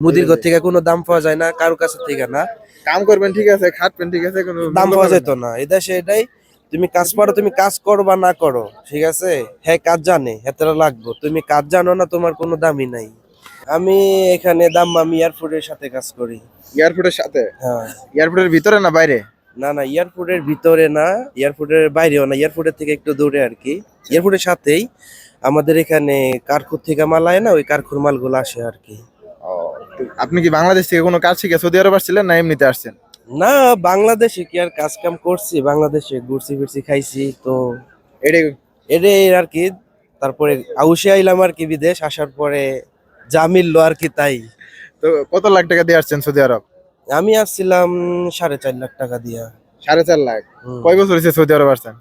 মুদির ঘর থেকে কোনো দাম পাওয়া যায় না কারও কাছে থেকে না। কাম করবেন ঠিক আছে খাটবেন ঠিক আছে কোনো দাম পাওয়া যেত না। এটা সেটাই তুমি কাজ পারো তুমি কাজ করো বা না করো ঠিক আছে? হ্যাঁ কাজ জানে এতটা লাগবো। তুমি কাজ জানো না তোমার কোনো দামই নাই। আমি এখানে দাম আমি এয়ারপোর্টের সাথে কাজ করি। এয়ারপোর্টের সাথে? হ্যাঁ। এয়ারপোর্টের ভিতরে না বাইরে? না না এয়ারপোর্টের ভিতরে না এয়ারপোর্টের বাইরেও না এয়ারপোর্টের থেকে একটু দূরে আর কি। এয়ারপোর্টের সাথেই আমাদের এখানে কারখুর থেকে মাল আয় না ওই কারখুর মালগুলো আসে আর কি। আপনি কি বাংলাদেশ থেকে কোনো কাজ শিখে সৌদি আরব আসছিলেন না এমনিতে আসছেন? না বাংলাদেশে কি আর কাজ কাম করছি? বাংলাদেশে ঘুরছি ফিরছি খাইছি তো এটাই এটাই আর কি। তারপরে আউসে আইলাম আর কি বিদেশ আসার পরে যা মিললো আর কি তাই। তো কত লাখ টাকা দিয়ে আসছেন সৌদি আরব? আমি আসছিলাম সাড়ে চার লাখ টাকা দিয়া। সাড়ে চার লাখ? কয় বছর হয়েছে সৌদি আরব আসছেন?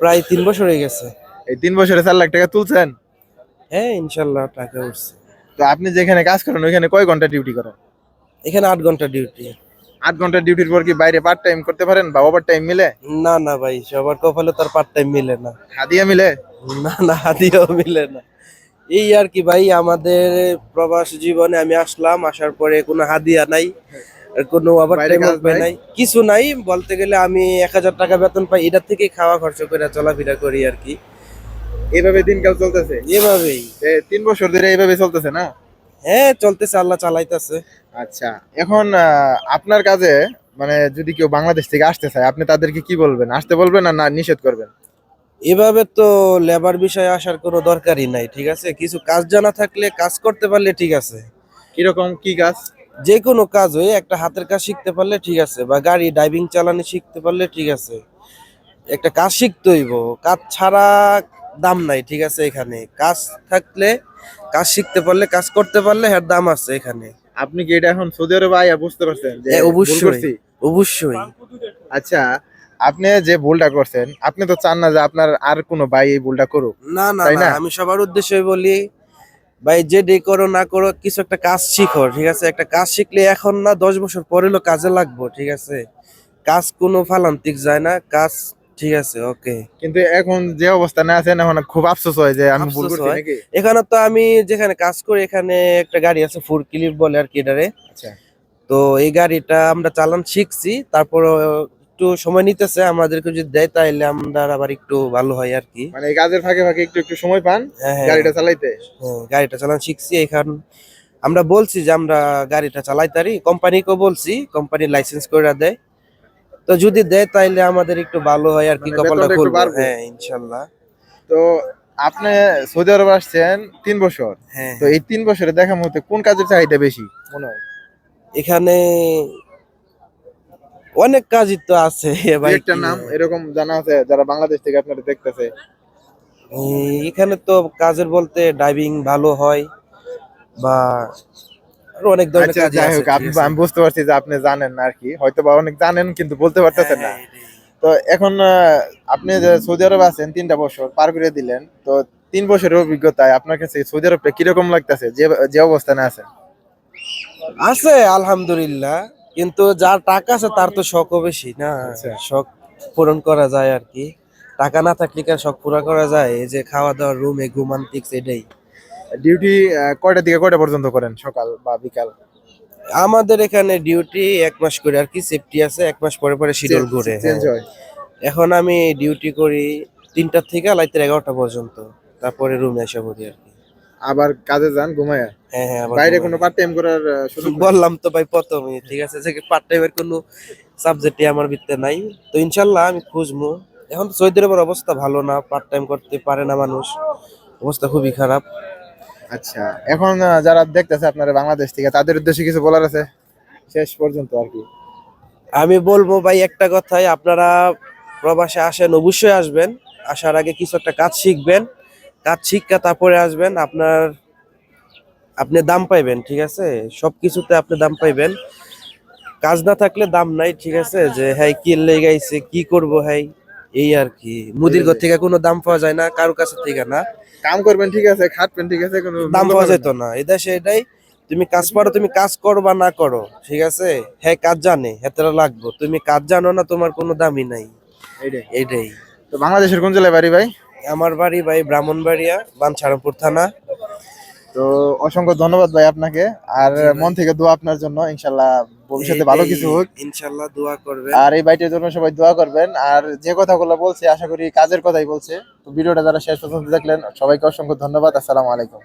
প্রায় তিন বছর হয়ে গেছে। এই তিন বছরে চার লাখ টাকা তুলছেন? হ্যাঁ ইনশাল্লাহ টাকা উঠছে। তো আপনি যেখানে কাজ করেন ওইখানে কয় ঘণ্টা ডিউটি করেন? এখানে আট ঘণ্টা ডিউটি আট ঘণ্টা ডিউটির পর কি বাইরে পার্ট টাইম করতে পারেন বা ওভার টাইম মিলে? না না ভাই সবার কপালে তার পার্ট টাইম মিলে না। হাদিয়া মিলে? না না হাতিও মিলে না। এই আর কি ভাই আমাদের প্রবাস জীবনে আমি আসলাম আসার পরে কোনো হাদিয়া নাই আর কোনো ওভার টাইম নাই? নাই। কিছু নাই বলতে গেলে আমি এক হাজার টাকা বেতন পাই এটার থেকে খাওয়া খরচ করে চলাফেরা করি আর কি। এইভাবে দিনকাল চলতেছে? এভাবেই। তিন বছর ধরে এইভাবে চলতেছে না? হ্যাঁ চলতেছে আল্লাহ চালাইতেছে। আচ্ছা এখন আপনার কাজে মানে যদি কেউ বাংলাদেশ থেকে আসতে চায় আপনি তাদেরকে কি বলবেন? আসতে বলবেন না না নিষেধ করবেন? এভাবে তো লেবার বিষয়ে আসার কোনো দরকারই নাই ঠিক আছে? কিছু কাজ জানা থাকলে কাজ করতে পারলে ঠিক আছে। কীরকম কি কাজ? যে কোনো কাজ হয়ে একটা হাতের কাজ শিখতে পারলে ঠিক আছে বা গাড়ি ড্রাইভিং চালানো শিখতে পারলে ঠিক আছে। একটা কাজ শিখতে হইব কাজ ছাড়া দাম নাই ঠিক আছে এখানে কাজ থাকলে কাজ শিখতে পারলে কাজ করতে পারলে এর দাম আছে এখানে আপনি কি এটা এখন সৌদি আরবে আইয়া বুঝতে পারছেন যে হ্যাঁ, ভুল অবশ্যই। করছি? অবশ্যই আচ্ছা আপনি যে ভুলটা করছেন আপনি তো চান না যে আপনার আর কোনো ভাই এই ভুলটা করুক না না তাই না না? আমি সবার উদ্দেশ্যে বলি ভাই যে ডে করো না করো কিছু একটা কাজ শিখো ঠিক আছে একটা কাজ শিখলে এখন না দশ বছর পরে হলো কাজে লাগবো ঠিক আছে কাজ কোনো ফালান্তিক যায় না কাজ ঠিক আছে ওকে কিন্তু এখন যে অবস্থানে আছেন এখন খুব আফসোস হয় যে আমি ভুল করছি নাকি? এখানে তো আমি যেখানে কাজ করি এখানে একটা গাড়ি আছে ফুড ক্লিপ বলে আর কি এটারে। আচ্ছা। তো এই গাড়িটা আমরা চালান শিখছি তারপর একটু সময় নিতেছে আমাদেরকে যদি দেয় তাহলে আমরা আবার একটু ভালো হয় আর কি। মানে কাজের ফাঁকে ফাঁকে একটু একটু সময় পান হ্যাঁ হ্যাঁ। গাড়িটা চালাইতে। হ্যাঁ, গাড়িটা চালান শিখছি এখন আমরা বলছি যে আমরা গাড়িটা চালাই তারি কোম্পানিকেও বলছি কোম্পানি লাইসেন্স করে দেয়। তো যদি দেয় তাইলে আমাদের একটু ভালো হয় আর কি মানে কপালটা খুলবো। হ্যাঁ ইনশাল্লাহ। তো আপনি সৌদি আরব আসছেন তিন বছর। হ্যাঁ তো এই তিন বছরে দেখা মতে কোন কাজের চাহিদা বেশি মনে হয়? এখানে অনেক কাজই তো আছে ভাই। একটা নাম এরকম জানা আছে যারা বাংলাদেশ থেকে আপনারা দেখতেছে। এখানে তো কাজের বলতে ডাইভিং ভালো হয় বা আরও অনেক ধরনের আচ্ছা কাজ যাই হোক আপনি আমি বুঝতে পারছি যে আপনি জানেন না আর কি। হয়তো বা অনেক জানেন কিন্তু বলতে পারতেছেন না। হ্যাঁ, তো এখন আহ, আপনি যে সৌদি আরব আছেন তিনটা বছর পার করে দিলেন তো তিন বছরের অভিজ্ঞতায় আপনার কাছে সৌদি আরবটা কীরকম লাগতেছে? যে যে অবস্থানে আছেন? আছে আলহামদুলিল্লাহ। কিন্তু যার টাকা আছে তার তো শখও বেশি না। আচ্ছা। শখ পূরণ করা যায় আর কি। টাকা না থাকলে কি শখ পুরা করা যায়? এই যে খাওয়া দাওয়া রুমে ঘুমান্তিক্স এটাই। ডিউটি কয়টা থেকে কয়টা পর্যন্ত করেন সকাল বা বিকাল? আমাদের এখানে ডিউটি এক মাস করে আর কি সেফটি আছে এক মাস পরে পরে শিডিউল ঘুরে হ্যাঁ। এখন আমি ডিউটি করি তিনটার থেকে রাতের এগারোটা পর্যন্ত তারপরে রুমে এসে পড়ি আর কি। আবার কাজে যান ঘুমায়? হ্যাঁ হ্যাঁ বাইরে কোনো পার্ট টাইম করার সুযোগ বললাম তো ভাই প্রথমে ঠিক আছে যে পার্ট টাইমের কোনো সাবজেক্টই আমার ভিতরে নাই। তো ইনশাল্লাহ আমি খুঁজবো। এখন তো সৌদি আরবের অবস্থা ভালো না পার্ট টাইম করতে পারে না মানুষ অবস্থা খুবই খারাপ। আচ্ছা এখন যারা দেখতেছে আপনারা বাংলাদেশ থেকে, তাদের উদ্দেশ্যে কিছু বলার আছে? শেষ পর্যন্ত আর কি। আমি বলব ভাই একটা কথাই, আপনারা প্রবাসে আসেন, অবশ্যই আসবেন। আসার আগে কিছু একটা কাজ শিখবেন, কাজ শিক্ষা তারপরে আসবেন, আপনার, আপনি দাম পাইবেন, ঠিক আছে? সব কিছুতে আপনি দাম পাইবেন। কাজ না থাকলে দাম নাই, ঠিক আছে? যে হ্যাঁ কি লেগে গাইছে কি করব হ্যাঁ? এই আর কি। মুদির ঘর থেকে কোনো দাম পাওয়া যায় না কারও কাছে থেকে না। কাম করবেন ঠিক আছে খাটবেন ঠিক আছে কোনো দাম পাওয়া যেত না। এটা সেটাই তুমি কাজ পারো তুমি কাজ করো বা না করো ঠিক আছে? হ্যাঁ কাজ জানে এতটা লাগবো। তুমি কাজ জানো না তোমার কোনো দামই নাই। এইটাই। তো বাংলাদেশের কোন জেলায় বাড়ি ভাই? আমার বাড়ি ভাই ব্রাহ্মণবাড়িয়া বানছারামপুর থানা। তো অসংখ্য ধন্যবাদ ভাই আপনাকে। আর মন থেকে দোয়া আপনার জন্য। ইনশাল্লাহ ভবিষ্যতে ভালো কিছু হোক। ইনশাল্লাহ দোয়া করবেন। আর এই বাইটের জন্য সবাই দোয়া করবেন। আর যে কথাগুলো বলছে আশা করি কাজের কথাই বলছে। তো ভিডিওটা যারা শেষ পর্যন্ত দেখলেন সবাইকে অসংখ্য ধন্যবাদ। আসসালামু আলাইকুম।